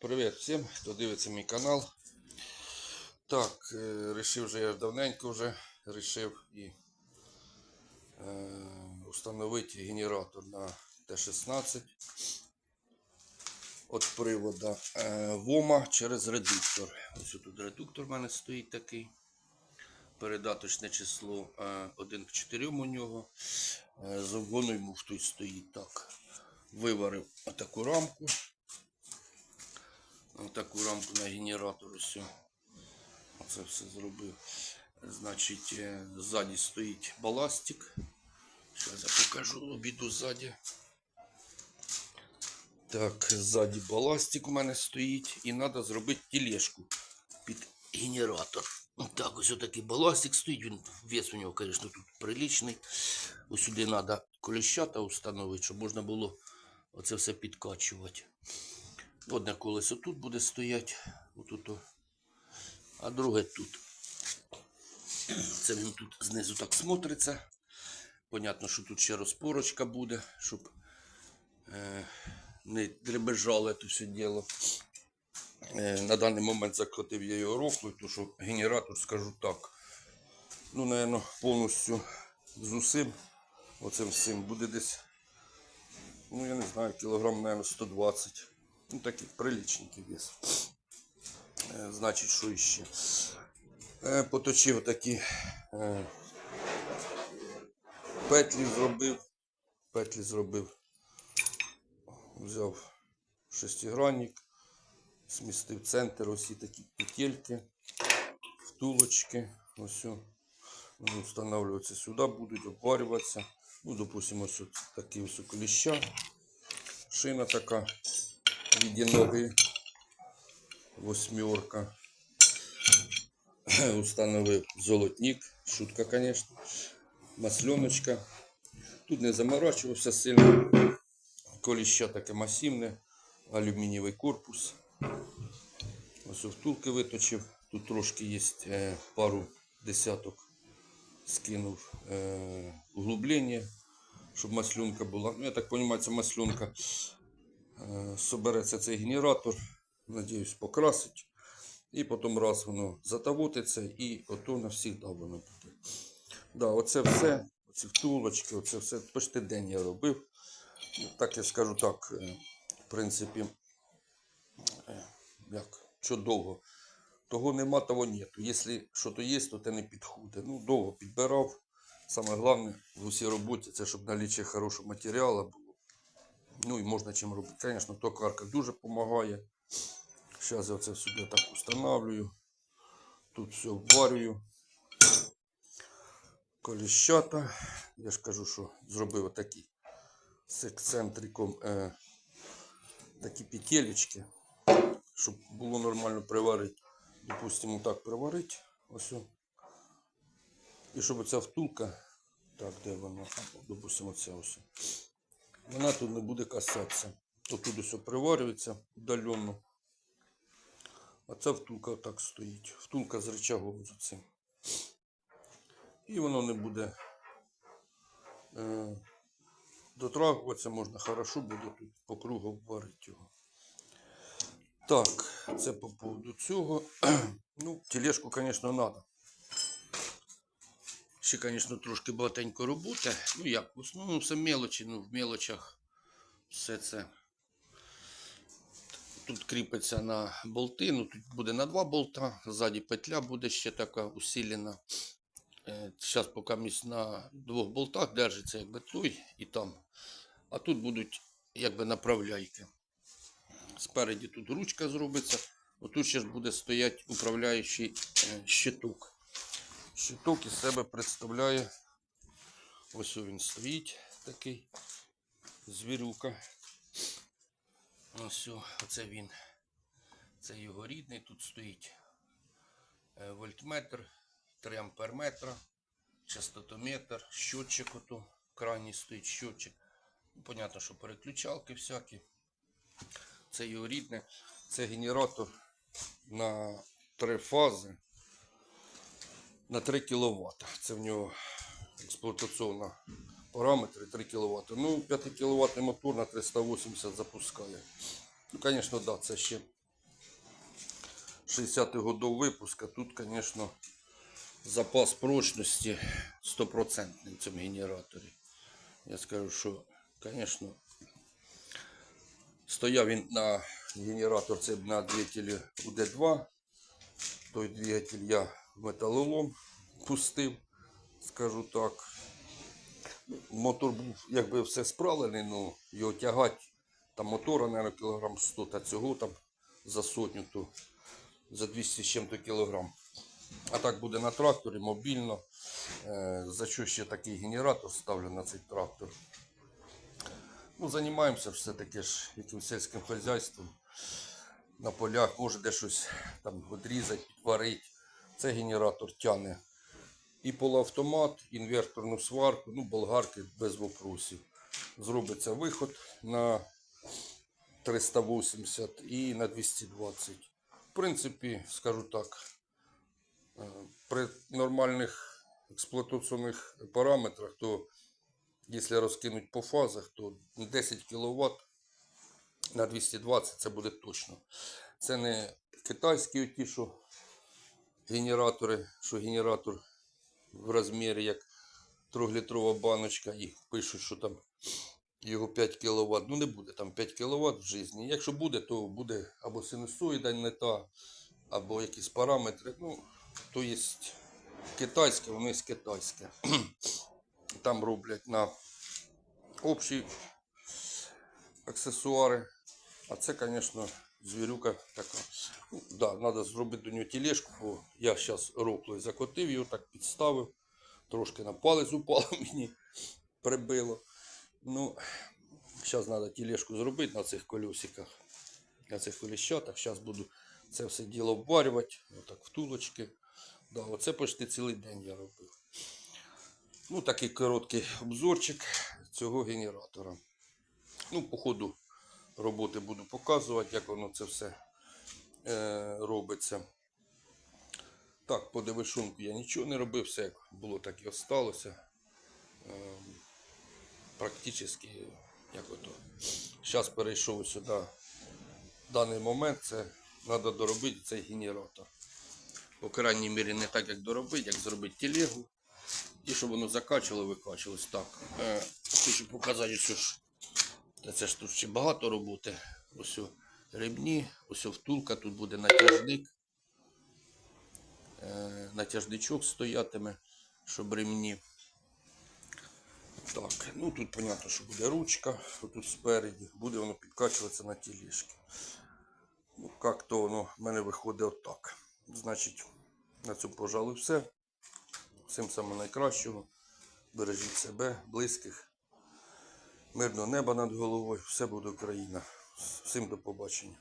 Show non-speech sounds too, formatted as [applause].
Привіт всім, хто дивиться мій канал. Так, е, рішив вже я давненько вже рішив і е, установити генератор на Т-16 від привода е, ВОМа через редуктор. Ось тут редуктор в мене стоїть такий. Передаточне число е, 1 к 4 у нього. Е, Завгону йому тут стоїть так. Виварив отаку рамку. Таку рамку на генератор ось. Оце все зробив. Значить, е, ззаді стоїть баластик. Зараз я покажу обіду ззаді. Так, ззаді баластик у мене стоїть. І треба зробити тележку під генератор. Так, ось такий баластик стоїть. Він, вес у нього, звісно, тут приличний. Ось сюди треба коліщата встановити, щоб можна було оце все підкачувати. Одне колесо тут буде стояти, отут, а друге тут. Це він тут знизу так смотриться. Понятно, що тут ще розпорочка буде, щоб е, не дребежало це все діло. Е, на даний момент закрутив я його рофлою, тому що генератор, скажу так, ну, напевно, повністю з усім, оцим всім буде десь, ну, я не знаю, кілограм, напевно, 120. Ну, такий приличненький вес. Е, Значить, що іще? Е, Поточив такі е, петлі зробив. Петлі зробив. Взяв шестигранник, смістив центр, ось і такі петельки, втулочки. Ось. Вони встановлюватися сюди, будуть обварюватися. Ну, допустимо, ось такі ось кліща. Шина така ноги восьмерка. [coughs] Установив золотник. Шутка, конечно. Масленочка. Тут не заморачувався сильно. Коліще таке масивне. Алюмінієвий корпус. Ось втулки виточив. Тут трошки є е, пару десяток. Скинув е, углублення, щоб маслюнка була. Ну, я так розумію, це маслюнка собереться цей генератор, надіюсь, покрасить. І потім раз воно затавотиться і ото навсігда воно буде. Да, оце все, оці втулочки, оце все почти день я робив. Так я скажу так, е, в принципі, е, як, що довго. Того нема, того нету. Якщо що то є, то те не підходить. Ну, довго підбирав. Саме головне в усій роботі це щоб наліччя хорошого матеріалу було. Ну і можна чим робити. Звісно, токарка дуже допомагає. Зараз я це собі так встановлюю. Тут все вварюю. Коліщата. Я ж кажу, що зробив отакі з ексцентриком е, такі петелечки, щоб було нормально приварити. Допустимо, так приварити. Ось. І щоб оця втулка, так, де вона? Допустимо, ця ось вона тут не буде касатися. То тут все приварюється удаленно. А ця втулка так стоїть. Втулка з рычагом з цим. І воно не буде е, дотрагуватися, можна хорошо буде тут по кругу варити його. Так, це по поводу цього. [clears throat] Ну, тележку, звісно, треба. Ще, звісно, трошки багатенько роботи. Ну як, в основному все мелочі, ну в мелочах все це. Тут кріпиться на болти, ну тут буде на два болта, ззаді петля буде ще така усилена. Зараз поки місць на двох болтах держиться якби той і там. А тут будуть якби направляйки. Спереді тут ручка зробиться. Отут ще ж буде стояти управляючий е, щиток. Щиток із себе представляє. Ось він стоїть такий звірюка. Ось оце він. Це його рідний. Тут стоїть е, вольтметр, 3 амперметра, частотометр, щотчик ото. Крайній стоїть щотчик. Ну, понятно, що переключалки всякі. Це його рідне. Це генератор на три фази на 3 кВт. Це в нього експлуатаційна параметри 3 кВт. Ну, 5 кВт мотор на 380 запускає. Ну, звісно, да, це ще 60-х годов випуска. Тут, звісно, запас прочності 100% в цьому генераторі. Я скажу, що, звісно, стояв він на генератор, це на двигателі УД2. Той двигатель я металолом пустив, скажу так. Мотор був якби все справлений, ну його тягати, там мотора, мабуть, кілограм 100, та цього там за сотню, то за 200 з чим-то кілограм. А так буде на тракторі, мобільно. Е, За що ще такий генератор ставлю на цей трактор? Ну, займаємося все-таки ж якимсь сільським хазяйством. На полях може де щось там відрізати, підварити. Це генератор тягне і полуавтомат, інверторну сварку, ну, болгарки без вопросів. Зробиться виход на 380 і на 220. В принципі, скажу так, е, при нормальних експлуатаційних параметрах, то якщо розкинуть по фазах, то 10 кВт на 220 це буде точно. Це не китайські ті, що генератори, що генератор в розмірі як трьохлітрова баночка, і пишуть, що там його 5 кВт. Ну не буде там 5 кВт в житті. Якщо буде, то буде або синусоїда не та, або якісь параметри. Ну, то є китайське, воно є китайське. [clears throat] Там роблять на общі аксесуари. А це, звісно, звірюка така. Ну, да, треба зробити до нього тележку, бо я зараз роплою закотив його, так підставив. Трошки на палець упало [laughs] мені, прибило. Ну, зараз треба тележку зробити на цих колесиках, на цих коліщатах. Зараз буду це все діло обварювати, отак втулочки. Да, оце почти цілий день я робив. Ну, такий короткий обзорчик цього генератора. Ну, по ходу роботи буду показувати, як воно це все е, робиться. Так, по девишунку я нічого не робив, все як було, так і осталося. Е, практично як ото. Зараз перейшов сюди. В даний момент це треба доробити цей генератор. По крайній мірі не так, як доробити, як зробити телегу. І щоб воно закачувало, викачувалось. Так. Е, хочу показати ось ж. Та це ж тут ще багато роботи. Ось о ремні, ось втулка, тут буде натяжник. Е, натяжничок стоятиме, щоб ремні. Так, ну тут понятно, що буде ручка, тут спереді, буде воно підкачуватися на тілішки. Ну, як то воно в мене виходить отак. Значить, на цьому, пожалуй, все. Всім самого найкращого. Бережіть себе, близьких. Мирного неба над головою. Все буде Україна. Всім до побачення.